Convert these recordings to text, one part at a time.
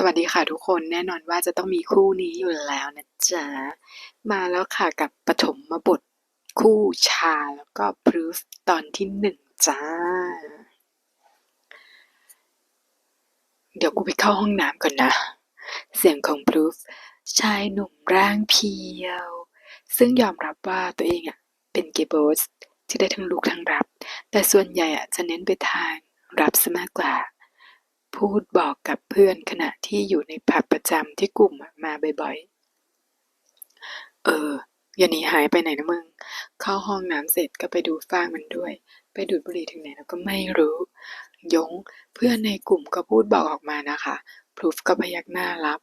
สวัสดีค่ะทุกคนแน่นอนว่าจะต้องมีคู่นี้อยู่แล้วนะจ๊ะ มาแล้วค่ะกับปฐมบทคู่ชาแล้วก็พรูฟตอนที่หนึ่งจ้า เดี๋ยวกูไปเข้าห้องน้ำก่อนนะ เสียงของพรูฟชายหนุ่มร่างเพียว ซึ่งยอมรับว่าตัวเองอะเป็นเกย์โบสที่ได้ทั้งลูกทั้งรับ แต่ส่วนใหญ่อะจะเน้นไปทางรับซะมากกว่า พูดบอกกับเพื่อนขณะที่อยู่ในผับประจำที่กลุ่มมาบ่อยๆ เออ อย่าหนีหายไปไหนนะมึง เข้าห้องน้ำเสร็จก็ไปดูฟ้างมันด้วย ไปดูดบุหรี่ถึงไหนแล้วก็ไม่รู้ ยง เพื่อนในกลุ่มก็พูดบอกออกมานะคะพลูฟก็พยักหน้ารับ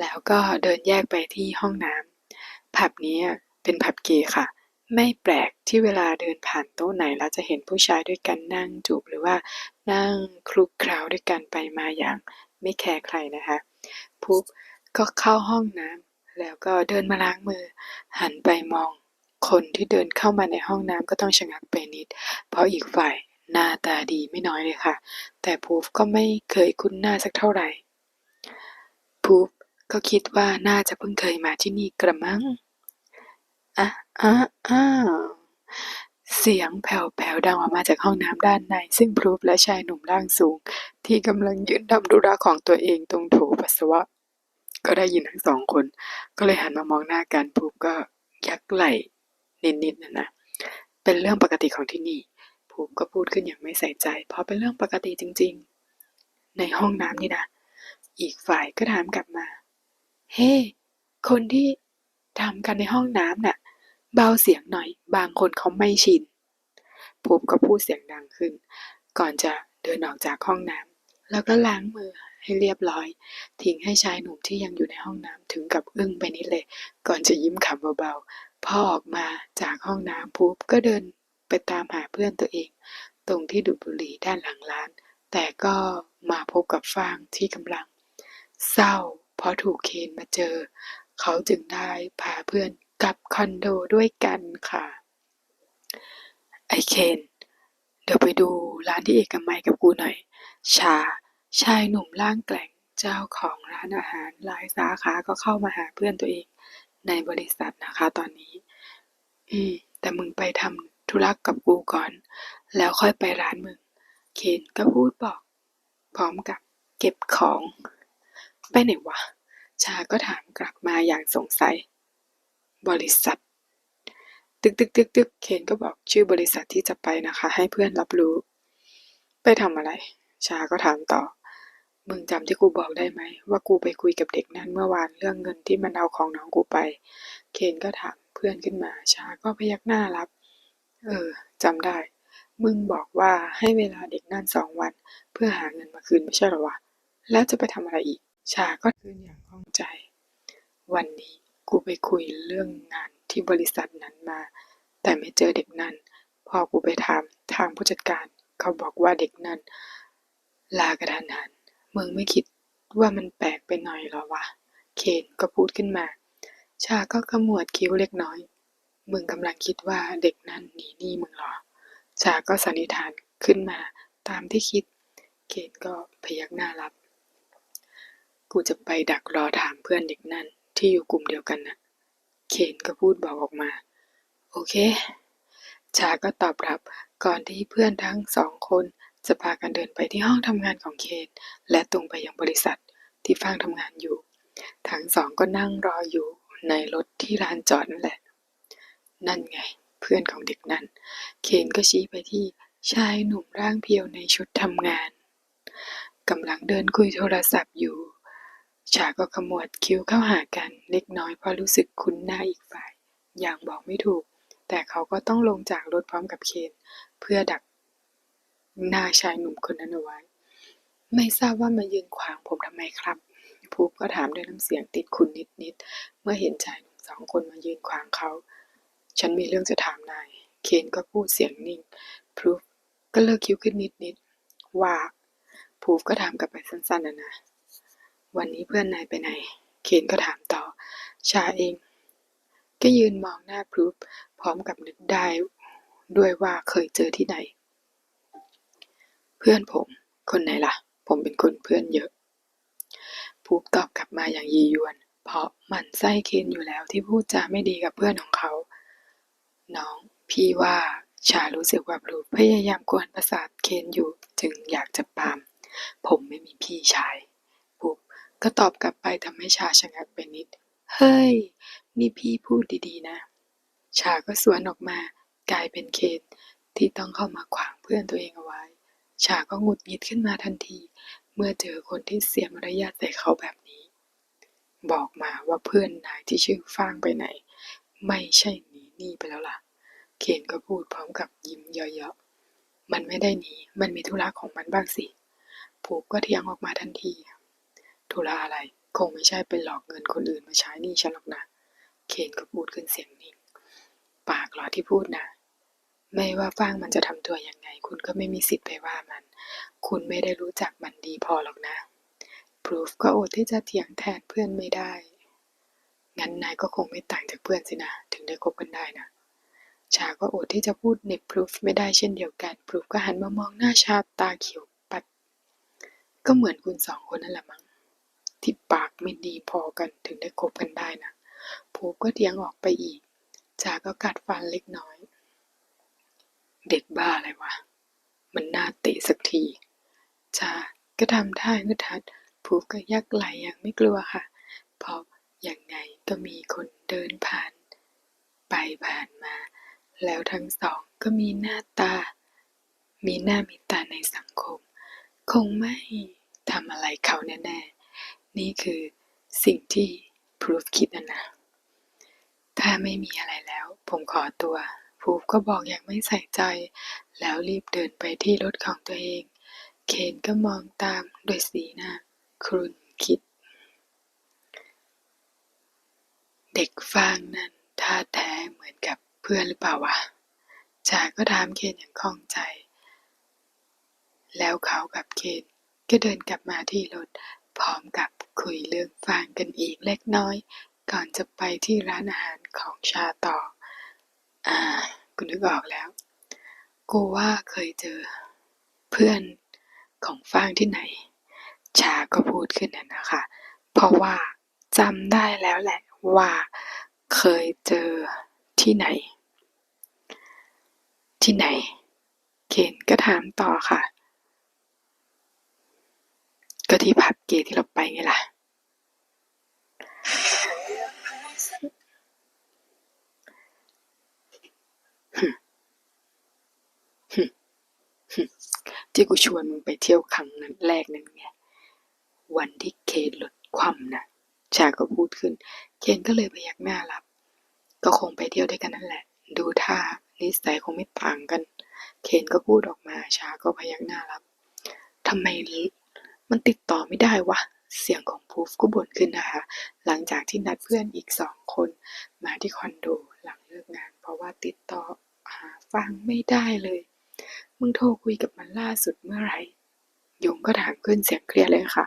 แล้วก็เดินแยกไปที่ห้องน้ำผับนี้เป็นผับเกย์ค่ะ ไม่แปลกที่เวลาเดินผ่านโต๊ะไหนแล้วจะเห็นผู้ชายด้วยกันนั่งจูบหรือว่านั่งคลุกคล้าด้วยกันไปมาอย่างไม่แคร์ใครนะคะปุ๊บก็เข้าห้องน้ำแล้วก็เดินมาล้างมือ หันไปมอง คนที่เดินเข้ามาในห้องน้ำก็ต้องชะงักไปนิด เพราะอีกฝ่ายหน้าตาดีไม่น้อยเลยค่ะ แต่พูฟก็ไม่เคยคุ้นหน้าสักเท่าไหร่พูฟก็คิดว่าน่าจะเพิ่งเคยมาที่นี่กระมัง อะ อะอะเสียงแผ่วๆดังออกมาจากห้องน้ำด้านใน ซึ่งพรูฟและชายหนุ่มร่างสูง ที่กำลังยืนทำธุระของตัวเองตรงโถปัสสาวะ ก็ได้ยินทั้งสองคน ก็เลยหันมามองหน้ากันพรูฟก็ยักไหล่นิดๆนะนะ เป็นเรื่องปกติของที่นี่ภูมิก็พูดขึ้นอย่างไม่ใส่ใจ เพราะเป็นเรื่องปกติจริง ๆ ในห้องน้ำนี่นะ อีกฝ่ายก็ถามกลับมา เฮ้คนที่ทำกันในห้องน้ำน่ะ เบาเสียงหน่อย บางคนเขาไม่ชินภูมิก็พูดเสียงดังขึ้น ก่อนจะเดินออกจากห้องน้ำแล้วก็ล้างมือให้เรียบร้อย ทิ้งให้ชายหนุ่มที่ยังอยู่ในห้องน้ำถึงกับอึ้งไปนิดเลย ก่อนจะยิ้มขำเบาๆพอออกมาจากห้องน้ำปุ๊บก็เดินไปตามหาเพื่อนตัวเอง ตรงที่ดูดบุหรี่ด้านหลังร้าน แต่ก็มาพบกับฟางที่กำลัง เศร้า เพราะถูกเคนมาเจอ เขาจึงได้พาเพื่อน กับคอนโดด้วยกันค่ะไอเคนเดี๋ยวไปดูร้านที่เอกมัยกับกูหน่อย ชา ชายหนุ่มร่างแกร่งเจ้าของร้านอาหารหลายสาขาก็เข้ามาหาเพื่อนตัวเองในบริษัทนะคะตอนนี้ อืม แต่มึงไปทำธุระกับกูก่อน แล้วค่อยไปร้านมึง เคนก็พูดบอก พร้อมกับเก็บของ ไปไหนวะ ชาก็ถามกลับมาอย่างสงสัย บริษัท ตึกตึกตึกตึกเคนก็บอกชื่อบริษัทที่จะไปนะคะ ให้เพื่อนรับรู้ ไปทำอะไร ชาก็ถามต่อ มึงจำที่กูบอกได้ไหม ว่ากูไปคุยกับเด็กนั้นเมื่อวานเรื่องเงินที่มันเอาของน้องกูไป เคนก็ถามเพื่อนขึ้นมา ชาก็พยักหน้ารับ เออจำได้ มึงบอกว่าให้เวลาเด็กนั่นสองวัน เพื่อหาเงินมาคืนไม่ใช่หรอวะแล้วจะไปทำอะไรอีก ชาก็คืนอย่างข้องใจ วันนี้ กูไปคุยเรื่องงานที่บริษัทนั้นมา แต่ไม่เจอเด็กนั่น พอกูไปถามทางผู้จัดการเขาบอกว่าเด็กนั่น ลากระทันหันมึงไม่คิดว่ามันแปลกไปหน่อยหรอวะ เคนก็พูดขึ้นมา ชาก็ขมวดคิ้วเล็กน้อย มึงกำลังคิดว่าเด็กนั่นหนีหนี้มึงหรอ ชาก็สันนิษฐานขึ้นมาตามที่คิด เคนก็พยักหน้ารับ กูจะไปดักรอถามเพื่อนเด็กนั่น ที่อยู่กลุ่มเดียวกันน่ะ เคนก็พูดบอกออกมา โอเค ชาก็ตอบรับก่อนที่เพื่อนทั้งสองคนจะพากันเดินไปที่ห้องทำงานของเคนและตรงไปยังบริษัทที่ฟางทำงานอยู่ ทั้งสองก็นั่งรออยู่ในรถที่ลานจอดนั่นแหละ นั่นไง เพื่อนของเด็กนั้น เคนก็ชี้ไปที่ชายหนุ่มร่างเพียวในชุดทำงานกำลังเดินคุยโทรศัพท์อยู่ ชาก็ขมวดคิ้วเข้าหากันเล็กน้อยเพราะรู้สึกคุ้นหน้าอีกฝ่าย อย่างบอกไม่ถูก แต่เขาก็ต้องลงจากรถพร้อมกับเคน เพื่อดักหน้าชายหนุ่มคนนั้นเอาไว้ ไม่ทราบว่ามายืนขวางผมทำไมครับพูก็ถามด้วยน้ำเสียงติดคุณนิดๆเมื่อเห็นชายหนุ่มสองคนมายืนขวางเขา ฉันมีเรื่องจะถามนาย เคนก็พูดเสียงนิ่งพรูฟก็เลิกคิ้วขึ้นนิดๆว่าพรูฟก็ถามกลับไปสั้นๆนะนะ วันนี้เพื่อนนายไปไหน เคนก็ถามต่อ ชาเอง ก็ยืนมองหน้าพรูฟพร้อมกับนึกได้ด้วยว่าเคยเจอที่ไหน เพื่อนผม คนไหนล่ะ ผมเป็นคนเพื่อนเยอะพูบตอบกลับมาอย่างยียวน เพราะหมันไส้เคนอยู่แล้วที่พูดจาไม่ดีกับเพื่อนของเขา น้อง พี่ว่าชารู้สึกว่าพลูพยายามกวนประสาทเคนอยู่จึงอยากจะปาม ผมไม่มีพี่ชาย ก็ตอบกลับไปทำให้ชาชะงักไปนิด เฮ้ย นี่พี่พูดดีๆนะ ชาก็สวนออกมากลายเป็นเคนที่ต้องเข้ามาขวางเพื่อนตัวเองเอาไว้ ชาก็หงุดหงิดขึ้นมาทันที เมื่อเจอคนที่เสียมารยาทใส่เขาแบบนี้ บอกมาว่าเพื่อนนายที่ชื่อฟางไปไหน ไม่ใช่หนีหนี้ไปแล้วล่ะ เคนก็พูดพร้อมกับยิ้มเยาะๆมันไม่ได้หนี มันมีธุระของมันบ้างสิผูกก็เถียงออกมาทันที ธุระอะไร คงไม่ใช่เป็นหลอกเงินคนอื่นมาใช้หนี้ฉันหรอกนะ เคนก็พูดขึ้นเสียงนิ่ง ปากหรอที่พูดนะ ไม่ว่าฟางมันจะทำตัวยังไง คุณก็ไม่มีสิทธิ์ไปว่ามัน คุณไม่ได้รู้จักมันดีพอหรอกนะพรูฟก็อดที่จะเถียงแทนเพื่อนไม่ได้ งั้นนายก็คงไม่ต่างจากเพื่อนสินะ ถึงได้คบกันได้นะ ชาก็อดที่จะพูดเน็บพรูฟไม่ได้เช่นเดียวกัน พรูฟก็หันมามองหน้าชาตาเขียวปัด ก็เหมือนคุณสองคนนั่นแหละมั้ง ที่ปากไม่ดีพอกันถึงได้คบกันได้นะพรูก็เถียงออกไปอีกชาก็กัดฟันเล็กน้อย เด็กบ้าอะไรวะ มันน่าเตะสักทีชาก็ทำท่าฮึดฮัดผูกก็ยักไหลอย่างไม่กลัวค่ะ เพราะอย่างไงก็มีคนเดินผ่าน ไปผ่านมา แล้วทั้งสองก็มีหน้าตา มีหน้ามีตาในสังคม คงไม่ทำอะไรเขาแน่ ๆ นี่คือสิ่งที่พรูฟคิดนะนะ ถ้าไม่มีอะไรแล้ว ผมขอตัวพรูฟก็บอกอย่างไม่ใส่ใจ แล้วรีบเดินไปที่รถของตัวเอง เคนก็มองตามด้วยสีหน้าครุนคิด เด็กฟางนั้นท่าแท้เหมือนกับเพื่อนหรือเปล่าวะจาก็ถามเคนอย่างข้องใจ แล้วเขากับเคนก็เดินกลับมาที่รถ พร้อมกับคุยเรื่องฟางกันอีกเล็กน้อย ก่อนจะไปที่ร้านอาหารของชาต่อ อ่ากูนึกออกแล้ว กูว่าเคยเจอ เพื่อนของฟางที่ไหน ชาก็พูดขึ้นน่ะนะคะ เพราะว่าจำได้แล้วแหละว่าเคยเจอที่ไหน ที่ไหน เคนก็ถามต่อค่ะ ก็ที่ผับ กที่เราไปไงล่ะ ที่กูชวนมึงไปเที่ยวครั้งนั้นแรกนั้นไง วันที่เคนลดความนะชาก็พูดขึ้น เคนก็เลยพยักหน้ารับ ก็คงไปเที่ยวด้วยกันนั่นแหละ ดูท่านิสัยคงไม่ต่างกัน เคนก็พูดออกมา ชาก็พยักหน้ารับทำไม มันติดต่อไม่ได้วะ เสียงของพูฟก็บ่นขึ้นนะคะ หลังจากที่นัดเพื่อนอีกสองคน มาที่คอนโดหลังเลิกงาน เพราะว่าติดต่อหาฟังไม่ได้เลย มึงโทรคุยกับมันล่าสุดเมื่อไหร่ยงก็ถามขึ้นเสียงเครียดเลยค่ะ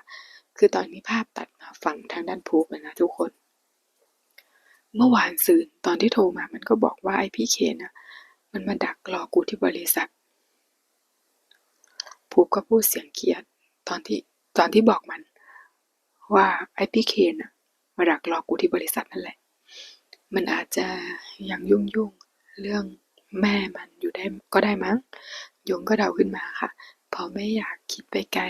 คือตอนนี้ภาพตัดมาฝั่งทางด้านพูฟนะทุกคน เมื่อวานซืนตอนที่โทรมามันก็บอกว่าไอพี่เคนนะมันมาดักรอกูที่บริษัทพูฟก็พูดเสียงเครียด ตอนที่ ตอนที่บอกมัน ว่าไอพี่เคนน่ะมาดักรอกูที่บริษัทนั่นแหละ มันอาจจะยังยุ่งยุ่งเรื่องแม่มันอยู่ได้ก็ได้มั้ง ยงก็เดาขึ้นมาค่ะพราะไม่อยากคิดไปไกล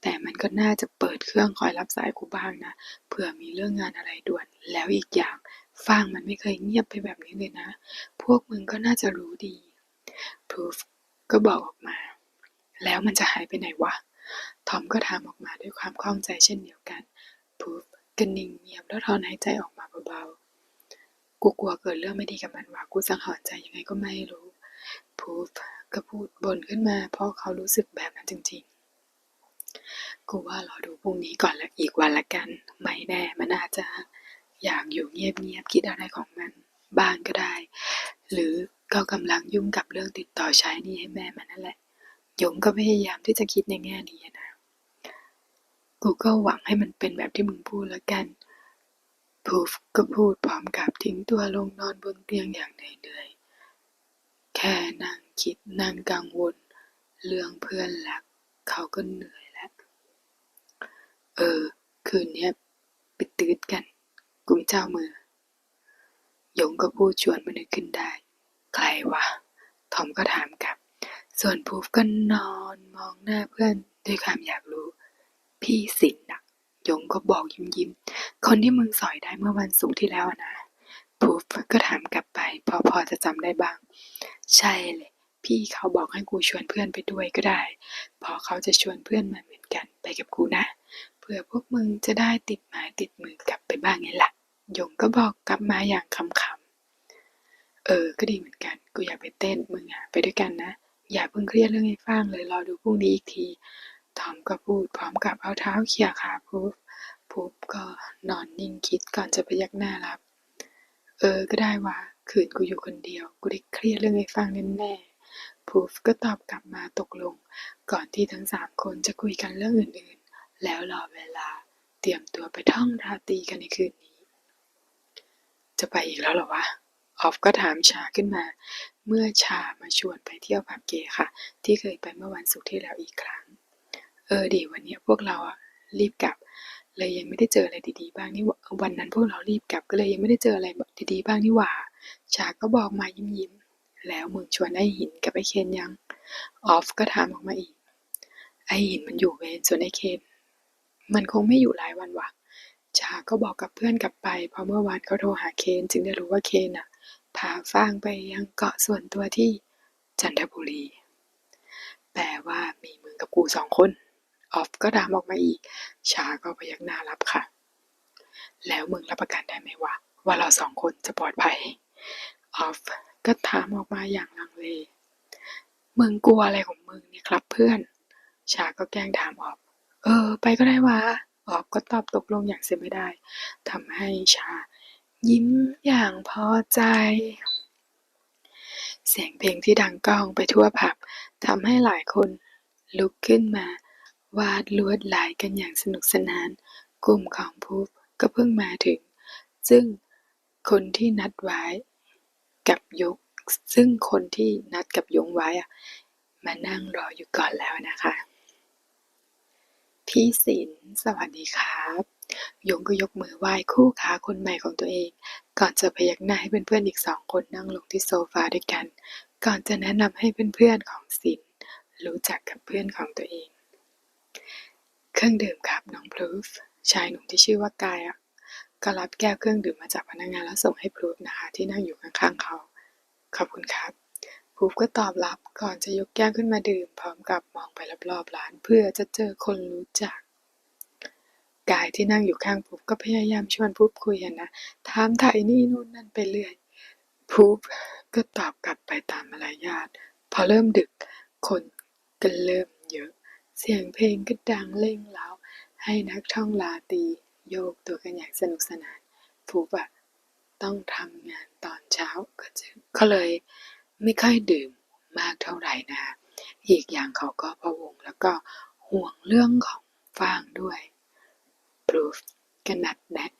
แต่มันก็น่าจะเปิดเครื่องคอยรับสายกูบ้างนะ เผื่อมีเรื่องงานอะไรด่วน แล้วอีกอย่างฟางมันไม่เคยเงียบไปแบบนี้เลยนะ พวกมึงก็น่าจะรู้ดีพรูฟก็บอกออกมา แล้วมันจะหายไปไหนวะ ทอมก็ถามออกมาด้วยความข้องใจเช่นเดียวกันพรูฟก็นิ่งเงียบแล้วถอนหายใจออกมาเบาๆ กูกลัวเกิดเรื่องไม่ดีกับมันว่ะกูสังหรณ์ใจยังไงก็ไม่รู้พูฟก็พูดบ่นขึ้นมาเพราะเขารู้สึกแบบนั้นจริงๆ กูว่ารอดูพรุ่งนี้ก่อนละอีกวันละกัน ไม่แน่มันอาจจะอยากอยู่เงียบๆคิดอะไรของมันบ้างก็ได้ หรือก็กำลังยุ่งกับเรื่องติดต่อใช้นี่ให้แม่มันนั่นแหละ ยงก็พยายามที่จะคิดในแง่ดีนะ กูก็หวังให้มันเป็นแบบที่มึงพูดแล้วกันพูฟก็พูดพร้อมกับทิ้งตัวลงนอนบนเตียงอย่างเหนื่อยๆแค่นั่งคิดนั่งกังวล เรื่องเพื่อนรักเขาก็เหนื่อยแล้ว เออ คืนนี้ไปตืดกัน กูไม่เจ้ามือ ยงก็พูดชวนมันนึกขึ้นได้ ใครวะ ทอมก็ถามกลับ ส่วนพูฟก็นอนมองหน้าเพื่อนด้วยความอยากรู้ พี่สินนะยงก็บอกยิ้มยิ้ม คนที่มึงสอยได้เมื่อวันศุกร์ที่แล้วนะพูฟก็ถามกลับไป พอพอจะจำได้บ้าง ใช่เลย พี่เขาบอกให้กูชวนเพื่อนไปด้วยก็ได้ พอเขาจะชวนเพื่อนมาเหมือนกันไปกับกูนะเผื่อพวกมึงจะได้ติดไม้ติดมือกลับไปบ้างไงล่ะยงก็บอกกลับมาอย่างคำๆเออ ก็ดีเหมือนกัน กูอยากไปเต้น มึงอะ ไปด้วยกันนะ อย่าเพิ่งเครียดเรื่องไอ้ฟางเลย รอดูพรุ่งนี้อีกที ทอมก็พูดพร้อมกับเอาเท้าเขี่ยขาพูฟพูฟก็นอนนิ่งคิดก่อนจะพยักหน้ารับ เออ ก็ได้วะคืนกูอยู่คนเดียว กูได้เครียดเรื่องไอ้ฟางแน่ๆพูฟก็ตอบกลับมาตกลง ก่อนที่ทั้งสามคนจะคุยกันเรื่องอื่นๆ แล้วรอเวลา เตรียมตัวไปท่องราตรีกันในคืนนี้ จะไปอีกแล้วเหรอวะ ออฟก็ถามชาขึ้นมา เมื่อชามาชวนไปเที่ยวผับเกย์ค่ะ ที่เคยไปเมื่อวันศุกร์ที่แล้วอีกครั้ง เออดีวันนี้พวกเราอะรีบกลับ เลยยังไม่ได้เจออะไรดีๆ บ้างนี่ว่าวันนั้นพวกเรารีบกลับก็เลยยังไม่ได้เจออะไรดีๆ บ้างนี่หว่า ชาก็บอกมายิ้มๆแล้วมึงชวนไอ้หินกับไอ้เคนยังออฟก็ถามออกมาอีก ไอ้หินมันอยู่เวรส่วนไอ้เคนมันคงไม่อยู่หลายวันว่ะชาก็บอกกับเพื่อนกลับไป เพราะเมื่อวานเขาโทรหาเคนจึงได้รู้ว่าเคนน่ะ พาฟางไปยังเกาะส่วนตัวที่จันทบุรี แปลว่ามีมึงกับกูสองคน ออฟก็ถามออกมาอีก ชาก็พยักหน้ารับค่ะ แล้วมึงรับประกันได้ไหมวะ ว่าเราสองคนจะปลอดภัย ออฟก็ถามออกมาอย่างลังเล มึงกลัวอะไรของมึงเนี่ยครับเพื่อน ชาก็แกล้งถามออฟ เออ ไปก็ได้วะออฟก็ตอบตกลงอย่างเสียไม่ได้ทำให้ชา ยิ้มอย่างพอใจ เสียงเพลงที่ดังก้องไปทั่วผับทำให้หลายคนลุกขึ้นมาวาดลวดลายกันอย่างสนุกสนาน กลุ่มของพูฟก็เพิ่งมาถึง ซึ่งคนที่นัดไว้กับยก ซึ่งคนที่นัดกับยงไว้อะมานั่งรออยู่ก่อนแล้วนะคะ พี่ศิลสวัสดีครับ ยงก็ยกมือไหว้คู่ขาคนใหม่ของตัวเอง ก่อนจะพยักหน้าให้เพื่อนๆอีกสองคนนั่งลงที่โซฟาด้วยกัน ก่อนจะแนะนำให้เพื่อนๆของศิลป์รู้จักกับเพื่อนของตัวเอง เครื่องดื่มครับน้องพลูฟชายหนุ่มที่ชื่อว่ากายอะก็รับแก้วเครื่องดื่มมาจากพนักงานแล้วส่งให้พลูฟนะคะที่นั่งอยู่ข้างๆเขา ขอบคุณครับพลูฟก็ตอบรับก่อนจะยกแก้วขึ้นมาดื่ม พร้อมกับมองไปรอบๆร้านเพื่อจะเจอคนรู้จัก กายที่นั่งอยู่ข้างพูฟก็พยายามชวนพูฟคุยอะนะ ถามไถ่นี่นู่นนั่นไปเรื่อย พูฟก็ตอบกลับไปตามมารยาท พอเริ่มดึก คนก็เริ่มเยอะ เสียงเพลงก็ดังเร่งเร้า ให้นักท่องลาตีโยกตัวกันอย่างสนุกสนาน พูฟอะต้องทำงานตอนเช้าก็จึงก็เลยไม่ค่อยดื่มมากเท่าไหร่นะ อีกอย่างเขาก็พะวงแล้วก็ห่วงเรื่องของฟางด้วย รูฟก็นัดแนะ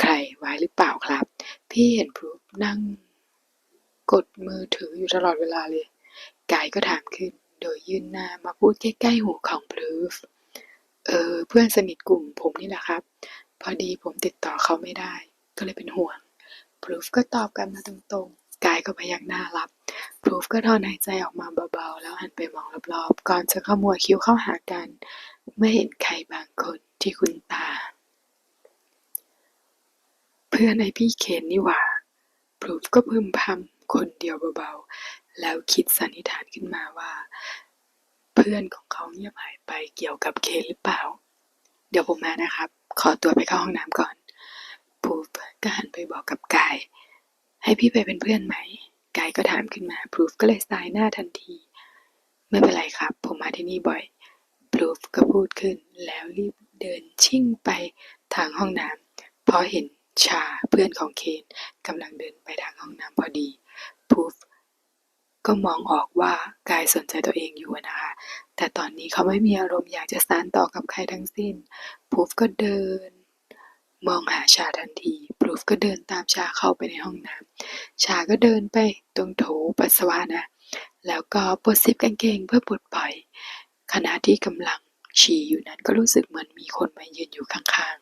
ใครไว้หรือเปล่าครับ พี่เห็นพรูฟนั่ง กดมือถืออยู่ตลอดเวลาเลย กายก็ถามขึ้น โดยยื่นหน้ามาพูดใกล้ๆหูของพรูฟเออ เพื่อนสนิทกลุ่มผมนี่แหละครับ พอดีผมติดต่อเขาไม่ได้ ก็เลยเป็นห่วงพรูฟก็ตอบกลันมาตรงๆ กายก็พยักหน้ารับพรูฟก็ถอนหายใจออกมาเบาๆ แล้วหันไปมองรอบๆ ก่อนจะขมวดคิ้วเข้าหากัน เมื่อเห็นใครบางคน ที่คุ้นตา เพื่อนไอพี่เคนนี่หว่าพรูฟก็พึมพำคนเดียวเบาๆ แล้วคิดสันนิษฐานขึ้นมาว่า เพื่อนของเขาเงียบหายไปเกี่ยวกับเคนหรือเปล่า เดี๋ยวผมมานะครับ ขอตัวไปเข้าห้องน้ำก่อนพรูฟก็หันไปบอกกับกาย ให้พี่ไปเป็นเพื่อนไหม กายก็ถามขึ้นมาพรูฟก็เลยสายหน้าทันที ไม่เป็นไรครับ ผมมาที่นี่บ่อยพรูฟก็พูดขึ้นแล้วรีบ เดินชิ่งไปทางห้องน้ำ เพราะเห็นชาเพื่อนของเคนกำลังเดินไปทางห้องน้ำพอดี พูฟก็มองออกว่ากายสนใจตัวเองอยู่นะคะ แต่ตอนนี้เขาไม่มีอารมณ์อยากจะสานต่อกับใครทั้งสิ้น พูฟก็เดิน มองหาชาทันที พูฟก็เดินตามชาเข้าไปในห้องน้ำ ชาก็เดินไปตรงโถปัสสาวะนะ แล้วก็ปลดซิปกางเกงเพื่อปลดปล่อย ขณะที่กำลัง ฉี่อยู่นั้นก็รู้สึกเหมือนมีคนมายืนอยู่ข้าง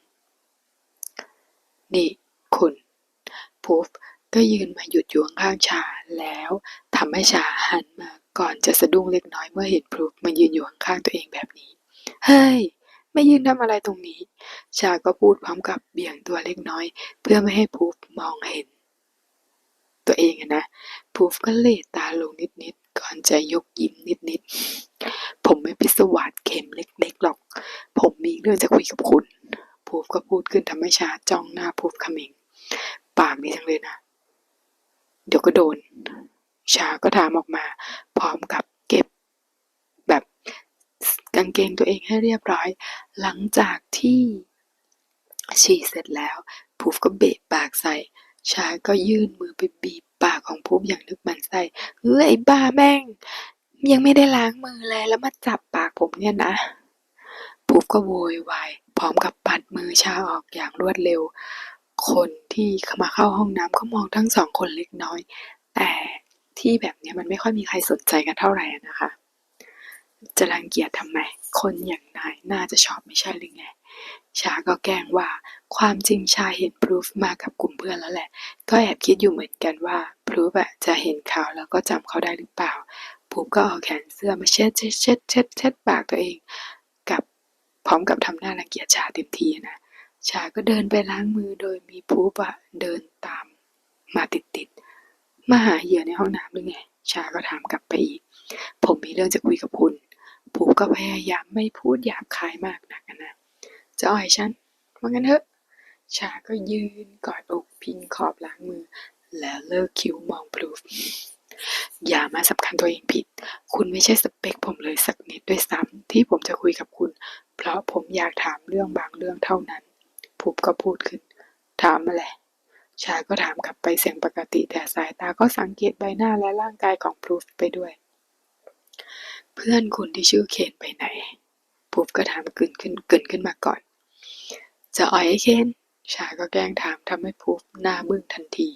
ๆ นี่คุณพูฟก็ยืนมาหยุดอยู่ข้างๆชาแล้วทำให้ชาหันมาก่อนจะสะดุ้งเล็กน้อยเมื่อเห็นพรูฟมายืนอยู่ข้างๆตัวเองแบบนี้ เฮ้ย ไม่ยืนทำอะไรตรงนี้ ชาก็พูดพร้อมกับเบี่ยงตัวเล็กน้อย เพื่อไม่ให้พูฟมองเห็น ตัวเองนะพูฟก็เหลตตาลงนิด ก่อนจะยกยิ้มนิดๆ ผมไม่พิศวาสเข็มเล็กๆหรอก ผมมีเรื่องจะคุยกับคุณ พูฟก็พูดขึ้นทำให้ชาจ้องหน้าพูฟขมิงปากนี้ทั้งเลยนะ เดี๋ยวก็โดน ชาก็ถามออกมา พร้อมกับเก็บ แบบกางเกงตัวเองให้เรียบร้อย หลังจากที่ฉี่เสร็จแล้วพูฟก็เบะปากใส่ชาก็ยื่นมือไปบีบ ปากของพูฟอย่างนึกมันไส้เฮ้ยไอ้บ้าแม่ง ยังไม่ได้ล้างมือเลยแล้วมาจับปากผมเนี่ยนะพูฟก็โวยวายพร้อมกับปัดมือชาออกอย่างรวดเร็ว คนที่มาเข้าห้องน้ำก็มองทั้งสองคนเล็กน้อย แต่ที่แบบนี้มันไม่ค่อยมีใครสนใจกันเท่าไหร่นะคะ จะรังเกียจทำไม คนอย่างนายน่าจะชอบไม่ใช่หรือไง ชาก็แกล้งว่า ความจริงชาเห็นพรูฟมากับกลุ่มเพื่อนแล้วแหละ ก็แอบคิดอยู่เหมือนกันว่า พรูฟอะจะเห็นเขาแล้วก็จำเขาได้หรือเปล่าพรูฟก็เอาแขนเสื้อมาเช็ดเช็ดเช็ดเช็ดเช็ดปากตัวเอง กับพร้อมกับทำหน้ารังเกียจชาเต็มทีนะชาก็เดินไปล้างมือโดยมีพูบอะเดินตาม มาติดติดมาหาเหยื่อในห้องน้ำหรือไง ชาก็ถามกลับไปอีก ผมมีเรื่องจะคุยกับคุณพูก็พยายามไม่พูดหยาบคายมากนักนะ จะอ่อยฉันว่างั้นเถอะ ชาก็ยืนกอดอกพิงขอบล้างมือ แล้วเลิกคิ้วมองพลูฟอย่ามาสำคัญตัวเองผิด คุณไม่ใช่สเปคผมเลยสักนิดด้วยซ้ำที่ผมจะคุยกับคุณ เพราะผมอยากถามเรื่องบางเรื่องเท่านั้นพูบก็พูดขึ้น ถามมาแหละชาก็ถามกลับไปเสียงปกติแต่สายตาก็สังเกตใบหน้าและร่างกายของพลูฟไปด้วย เพื่อนคุณที่ชื่อเคนไปไหน พูบก็ถามกึนขึ้นกึนขึ้นมาก่อน จะอ่อยไอ้เคนชาก็แกล้งถามทำให้พูบหน้าบึ้งทันที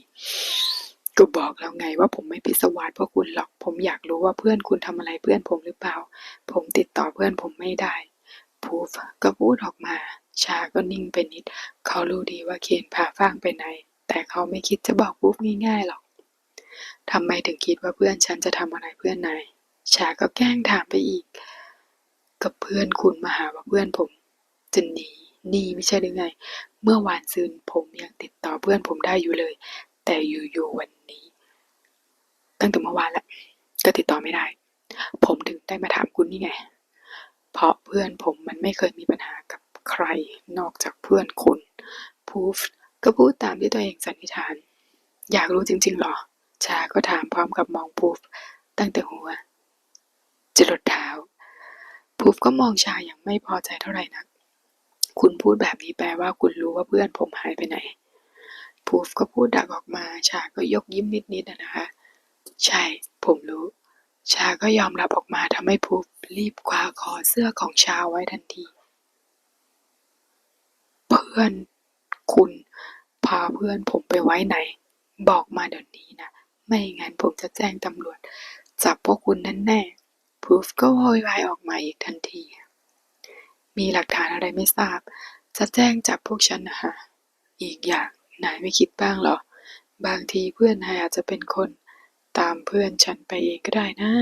ก็บอกแล้วไงว่าผมไม่พิศวาสพวกคุณหรอก ผมอยากรู้ว่าเพื่อนคุณทำอะไรเพื่อนผมหรือเปล่า ผมติดต่อเพื่อนผมไม่ได้พูฟก็พูดออกมา ชาก็นิ่งไปนิด เขารู้ดีว่าเคนพาฟางไปไหน แต่เขาไม่คิดจะบอกพูฟง่ายๆหรอกทำไมถึงคิดว่าเพื่อนฉันจะทำอะไรเพื่อนนาย ชาก็แกล้งถามไปอีก กับเพื่อนคุณมาหาว่าเพื่อนผมจะหนีหนีไม่ใช่หรือไง เมื่อวานซืนผมยังติดต่อเพื่อนผมได้อยู่เลย แต่อยู่ๆวันนี้ ตั้งแต่เมื่อวานแล้วก็ติดต่อไม่ได้ ผมถึงได้มาถามคุณนี่ไง เพราะเพื่อนผมมันไม่เคยมีปัญหากับใครนอกจากเพื่อนคุณพูฟก็พูดตามที่ตัวเองสันนิษฐาน อยากรู้จริงๆหรอ ชาก็ถามพร้อมกับมองพูฟตั้งแต่หัวจรดเท้า พูฟก็มองชาอย่างไม่พอใจเท่าไหร่นัก คุณพูดแบบนี้แปลว่าคุณรู้ว่าเพื่อนผมหายไปไหนพูฟก็พูดดักออกมา ชาก็ยกยิ้มนิดๆนะนะคะ ใช่ ผมรู้ ชาก็ยอมรับออกมาทำให้พูฟรีบคว้าคอเสื้อของชาไว้ทันที เพื่อนคุณ พาเพื่อนผมไปไว้ไหน บอกมาเดี๋ยวนี้นะ ไม่งั้นผมจะแจ้งตำรวจ จับพวกคุณนั่นแน่ ๆพูฟก็โวยวายออกมาอีกทันที มีหลักฐานอะไรไม่ทราบ จะแจ้งจับพวกฉันนะฮะ อีกอย่างนายไม่คิดบ้างหรอ บางทีเพื่อนนายอาจจะเป็นคนตามเพื่อนฉันไปเองก็ได้นะ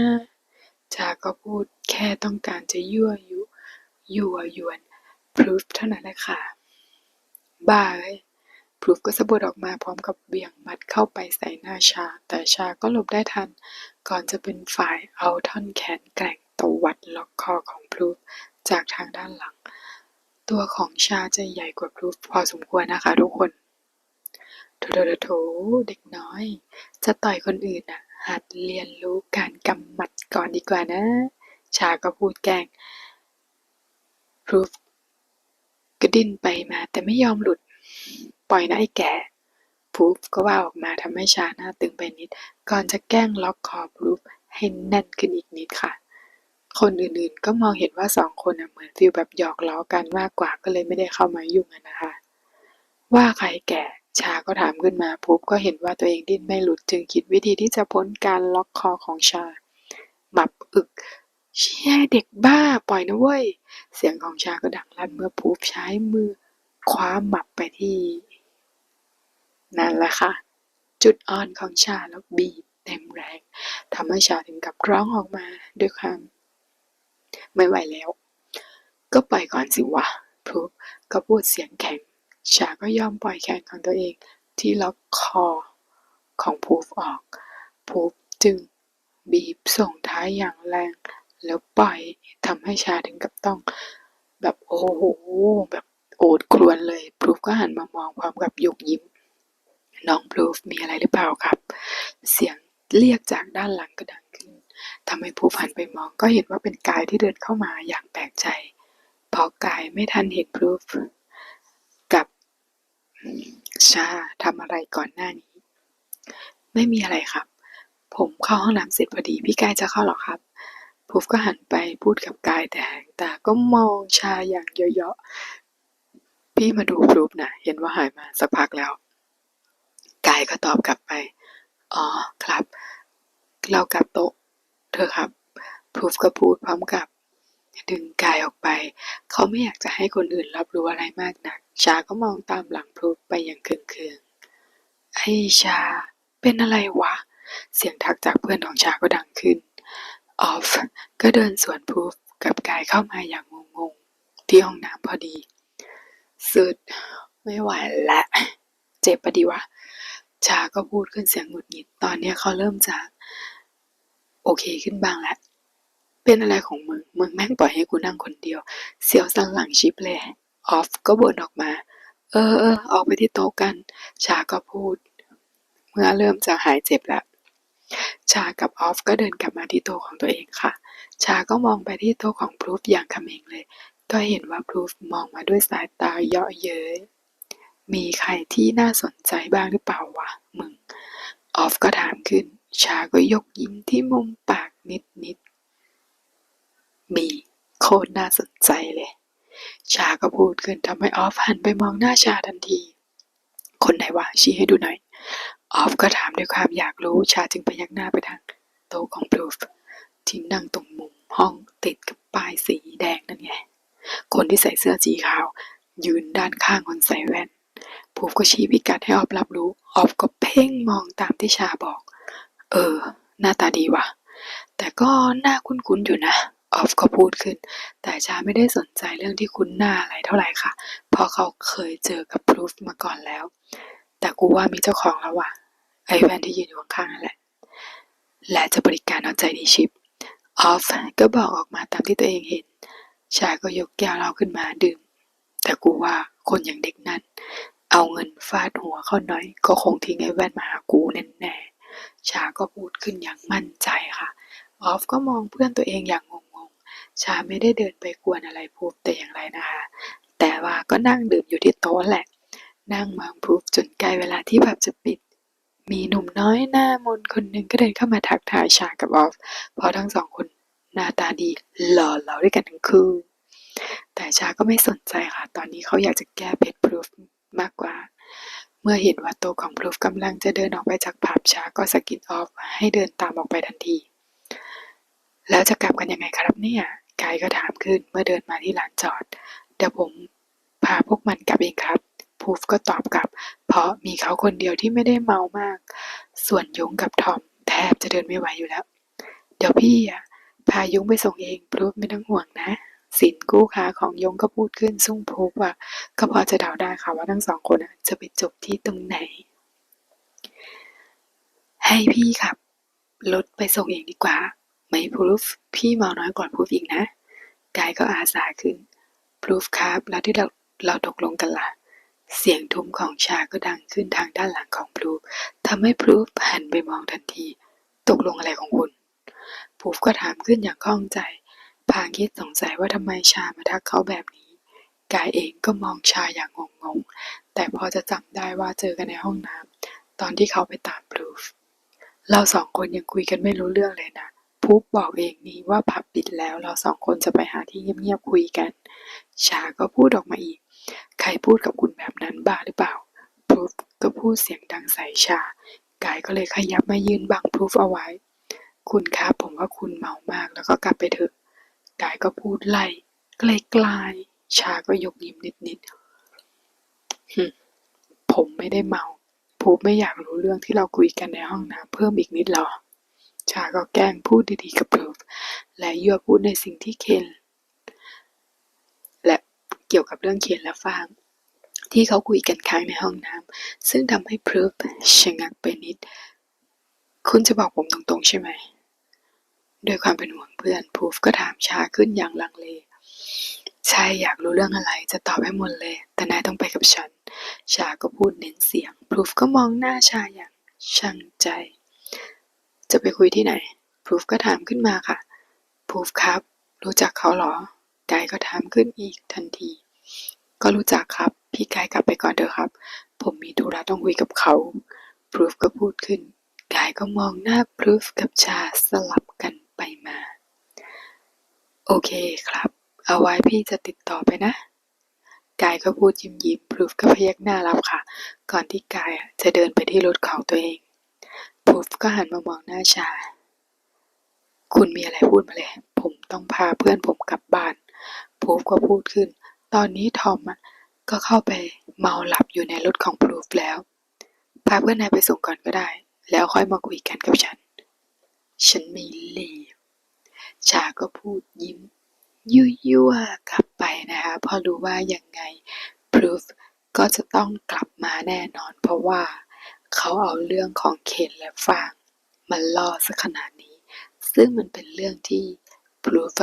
ชาก็พูดแค่ต้องการจะยั่วยุยั่วยวนพรูฟเท่านั้นแหละค่ะ บ้าเลยพรูฟก็สะบัดออกมาพร้อมกับเบี่ยงมัดเข้าไปใส่หน้าชา แต่ชาก็หลบได้ทัน ก่อนจะเป็นฝ่ายเอาท่อนแขนแกร่งตวัดล็อกคอของพรูฟจากทางด้านหลัง ตัวของชาจะใหญ่กว่าพรูฟพอสมควรนะคะทุกคนโถโถโถโถเด็กน้อย จะต่อยคนอื่นน่ะ หัดเรียนรู้การกำหมัดก่อนดีกว่านะ ชาก็พูดแกล้งพรูฟก็ดิ้นไปมาแต่ไม่ยอมหลุด ปล่อยนะไอ้แก่ พรูฟก็ว่าออกมาทำให้ชาหน้าตึงไปนิด ก่อนจะแกล้งล็อกคอพรูฟให้แน่นขึ้นอีกนิดค่ะ คนอื่นๆก็มองเห็นว่าสองคนเหมือนฟีลแบบหยอกล้อกันมากกว่าก็เลยไม่ได้เข้ามายุ่งนะคะ ว่าใครแก่ชาก็ถามขึ้นมาปุ๊บก็เห็นว่าตัวเองดิ้นไม่หลุดจึงคิดวิธีที่จะพ้นการล็อกคอของชาหมับอึกเชี่ยเด็กบ้าปล่อยนะเว้ย เสียงของชาก็ดังลั่นเมื่อพูฟใช้มือคว้าหมับไปที่ นั่นแหละค่ะ จุดอ่อนของชาแล้วบีบเต็มแรงทำให้ชาถึงกับร้องออกมาด้วยความไม่ไหวแล้ว ก็ปล่อยก่อนสิวะพรูฟก็พูดเสียงแข็ง ชาก็ยอมปล่อยแขนของตัวเองที่ล็อกคอของพูฟออก พูฟจึงบีบส่งท้ายอย่างแรง แล้วปล่อยทำให้ชาถึงกับต้อง แบบโอ้โหแบบโอดครวญเลยพรูฟก็หันมามองพร้อมกับยกยิ้ม น้องพรูฟมีอะไรหรือเปล่าครับ เสียงเรียกจากด้านหลังก็ดังขึ้นทำให้พรูฟหันไปมองก็เห็นว่าเป็นกายที่เดินเข้ามาอย่างแปลกใจ เพราะกายไม่ทันเห็นพรูฟกับชาทำอะไรก่อนหน้านี้ ไม่มีอะไรครับ ผมเข้าห้องน้ำเสร็จพอดีพี่กายจะเข้าหรอครับพูฟก็หันไปพูดกับกายแต่หางตาก็มองชาอย่างเยาะๆพี่มาดูพรูฟนะเห็นว่าหายมาสักพักแล้ว กายก็ตอบกลับไป อ๋อครับ เรากลับโต๊ะเธอครับพูฟก็พูดพร้อมกับ ดึงกายออกไป เขาไม่อยากจะให้คนอื่นรับรู้อะไรมากนัก ชาก็มองตามหลังพูฟไปอย่างเคืองๆไอ้ชา เป็นอะไรวะ เสียงทักจากเพื่อนของชาก็ดังขึ้น ออฟ ก็เดินสวนพูฟกับกายเข้ามาอย่างงงๆ ที่ห้องน้ำพอดี สุด ไม่ไหวและ เจ็บปะดีวะ ชาก็พูดขึ้นเสียงหงุดหงิด ตอนนี้เขาเริ่มจะ โอเคขึ้นบ้างแล้ว เป็นอะไรของมึง มึงแม่งปล่อยให้กูนั่งคนเดียว เสียวสันหลังชิบเลย ออฟก็บ่นออกมา เออเออออกไปที่โต๊ะกัน ชาก็พูด เมื่อเริ่มจะหายเจ็บแล้ว ชากับออฟก็เดินกลับมาที่โต๊ะของตัวเองค่ะ ชาก็มองไปที่โต๊ะของพรูฟอย่างเขม็งเลย ก็เห็นว่าพรูฟมองมาด้วยสายตาเยาะเย้ย มีใครที่น่าสนใจบ้างหรือเปล่าวะมึง ออฟก็ถามขึ้น ชาก็ยกยิ้มที่มุมปากนิดนิด มีโคตรน่าสนใจเลย ชาก็พูดขึ้นทำให้ออฟหันไปมองหน้าชาทันที คนไหนวะชี้ให้ดูหน่อย ออฟก็ถามด้วยความอยากรู้ ชาจึงพยักหน้าไปทางโต๊ะของพรูฟที่นั่งตรงมุมห้องติดกับป้ายสีแดงนั่นไง คนที่ใส่เสื้อสีขาว ยืนด้านข้างคนใส่แว่น พูฟก็ชี้พิกัดให้ออฟรับรู้ ออฟก็เพ่งมองตามที่ชาบอก เออ หน้าตาดีว่ะ แต่ก็หน่าคุ้นๆอยู่นะ ออฟก็พูดขึ้น แต่ชาไม่ได้สนใจเรื่องที่คุ้นหน้าอะไรเท่าไหร่ค่ะ เพราะเขาเคยเจอกับพรูฟมาก่อนแล้ว แต่กูว่ามีเจ้าของแล้วว่ะ ไอ้แวนที่ยืนอยู่ข้างๆนั่นแหละ และจะบริการเอาใจดีชิป ออฟก็บอกออกมาตามที่ตัวเองเห็น ชาก็ยกแก้วเหล้าขึ้นมาดื่ม แต่กูว่าคนอย่างเด็กนั้น เอาเงินฟาดหัวเขาหน่อยก็คงทิ้งไอ้แว่นมาหากูแน่ๆ ชาก็พูดขึ้นอย่างมั่นใจค่ะ ออฟก็มองเพื่อนตัวเองอย่างงงๆ ชาไม่ได้เดินไปกวนอะไรพูฟแต่อย่างไรนะคะ แต่ว่าก็นั่งดื่มอยู่ที่โต๊ะแหละ นั่งมองพูฟจนใกล้เวลาที่แบบจะปิด มีหนุ่มน้อยหน้ามนคนหนึ่งก็เดินเข้ามาทักทายชากับออฟ เพราะทั้งสองคนหน้าตาดีหล่อเหลาด้วยกันทั้งคู่แต่ชาก็ไม่สนใจค่ะ ตอนนี้เขาอยากจะแก้เพชรพรูฟ มากกว่า เมื่อเห็นว่าโตวของพรูฟกำลังจะเดินออกไปจากผับช้าก็สกิดออฟให้เดินตามออกไปทันที แล้วจะกลับกันยังไงครับเนี่ยกายก็ถามขึ้นเมื่อเดินมาที่ลานจอด เดี๋ยวผมพาพวกมันกลับเองครับพูฟก็ตอบกลับ เพราะมีเขาคนเดียวที่ไม่ได้เมามาก ส่วนยงกับทอมแทบจะเดินไม่ไหวอยู่แล้ว เดี๋ยวพี่อะพายุงไปส่งเองพรูฟไม่ต้องห่วงนะ สินกู้ค้าของยงก็พูดขึ้นซุ่งพูฟอะก็พอจะเดาได้ค่ะว่าทั้งสองคนจะไปจบที่ตรงไหน ให้พี่ขับรถไปส่งเองดีกว่า ไม่พรูฟพี่เมาน้อยกว่าพรูฟอีกนะกายก็อาสาขึ้นพรูฟครับแล้วที่เราเราตกลงกันล่ะเสียงทุ้มของชาก็ดังขึ้นทางด้านหลังของพรูฟทำให้พรูฟหันไปมองทันที ตกลงอะไรของคุณพรูฟก็ถามขึ้นอย่างข้องใจ พางคิดสงสัยว่าทำไมชามาทักเขาแบบนี้ กายเองก็มองชาอย่างงงๆ แต่พอจะจำได้ว่าเจอกันในห้องน้ำตอนที่เขาไปตามพรูฟ เราสองคนยังคุยกันไม่รู้เรื่องเลยนะพรูฟบอกเองนี่ว่าผับปิดแล้วเราสองคนจะไปหาที่เงียบๆคุยกัน ชาก็พูดออกมาอีก ใครพูดกับคุณแบบนั้นบ้าหรือเปล่าพรูฟก็พูดเสียงดังใส่ชา กายก็เลยขยับมายืนบังพรูฟเอาไว้ คุณครับผมว่าคุณเมามากแล้วก็กลับไปเถอะ กายก็พูดไล่ไกลๆชาก็ยกยิ้มนิดๆผมไม่ได้เมาพูไม่อยากรู้เรื่องที่เราคุยกันในห้องน้ำเพิ่มอีกนิดหรอ ชาก็แกล้งพูดดีๆกับพรูฟและยั่วพูดในสิ่งที่เคนและเกี่ยวกับเรื่องเคนและฟางที่เขาคุยกันค้างในห้องน้ำซึ่งทำให้พรูฟชะงักไปนิด คุณจะบอกผมตรงๆใช่ไหม ด้วยความเป็นห่วงเพื่อนพรูฟก็ถามชาขึ้นอย่างลังเล ใช่อยากรู้เรื่องอะไรจะตอบให้หมดเลย แต่นายต้องไปกับฉัน ชาก็พูดเน้นเสียงพรูฟก็มองหน้าชาอย่างช่างใจ จะไปคุยที่ไหนพรูฟก็ถามขึ้นมาค่ะพรูฟครับ รู้จักเขาเหรอกายก็ถามขึ้นอีกทันที ก็รู้จักครับ พี่กายกลับไปก่อนเถอะครับ ผมมีธุระต้องคุยกับเขาพรูฟก็พูดขึ้นกายก็มองหน้าพรูฟกับชาสลับกัน ไปมา โอเคครับ เอาไว้พี่จะติดต่อไปนะ กายก็พูดยิ้มยิ้มพรูฟก็พยักหน้ารับค่ะ ก่อนที่กายจะเดินไปที่รถของตัวเองพรูฟก็หันมามองหน้าชา คุณมีอะไรพูดมาเลย ผมต้องพาเพื่อนผมกลับบ้านพรูฟก็พูดขึ้น ตอนนี้ทอมก็เข้าไปเมาหลับอยู่ในรถของพรูฟแล้ว พาเพื่อนนายไปส่งก่อนก็ได้ แล้วค่อยมาคุยกันกับฉัน ฉันไม่รีบชาก็พูดยิ้ม ยั่วยั่วกลับไปนะคะ เพราะรู้ว่ายังไงพรูฟก็จะต้องกลับมาแน่นอน เพราะว่าเขาเอาเรื่องของเคนและฟางมาล่อสักขนาดนี้ ซึ่งมันเป็นเรื่องที่พรูฟ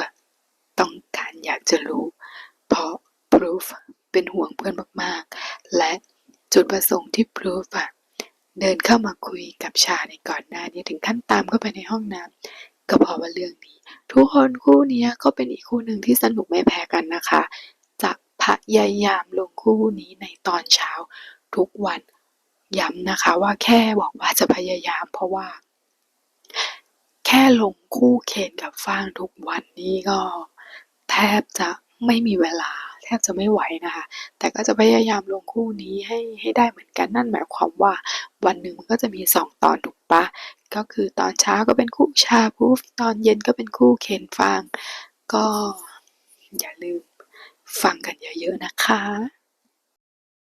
ต้องการอยากจะรู้ เพราะพรูฟเป็นห่วงเพื่อนมากๆ และจุดประสงค์ที่พรูฟ เดินเข้ามาคุยกับชาในก่อนหน้านี้ถึงขั้นตามเข้าไปในห้องน้ำก็เพราะว่าเรื่องนี้ ทุกคนคู่เนี้ยก็เป็นอีกคู่หนึ่งที่สนุกไม่แพ้กันนะคะ จะพยายามลงคู่นี้ในตอนเช้าทุกวันย้ำนะคะว่าแค่บอกว่าจะพยายามเพราะว่า แค่ลงคู่เคนกับฟางทุกวันนี้ก็ แทบจะไม่มีเวลา บจะไม่ไหวนะคะ แต่ก็จะพยายามลงคู่นี้ให้ให้ได้เหมือนกันนั่นหมายความว่า วันหนึ่งมันก็จะมีสองตอนถูกปะก็คือตอนเช้าก็เป็นคู่ชาพูฟตอนเย็นก็เป็นคู่เคนฟางก็อย่าลืมฟังกันเยอะๆนะคะ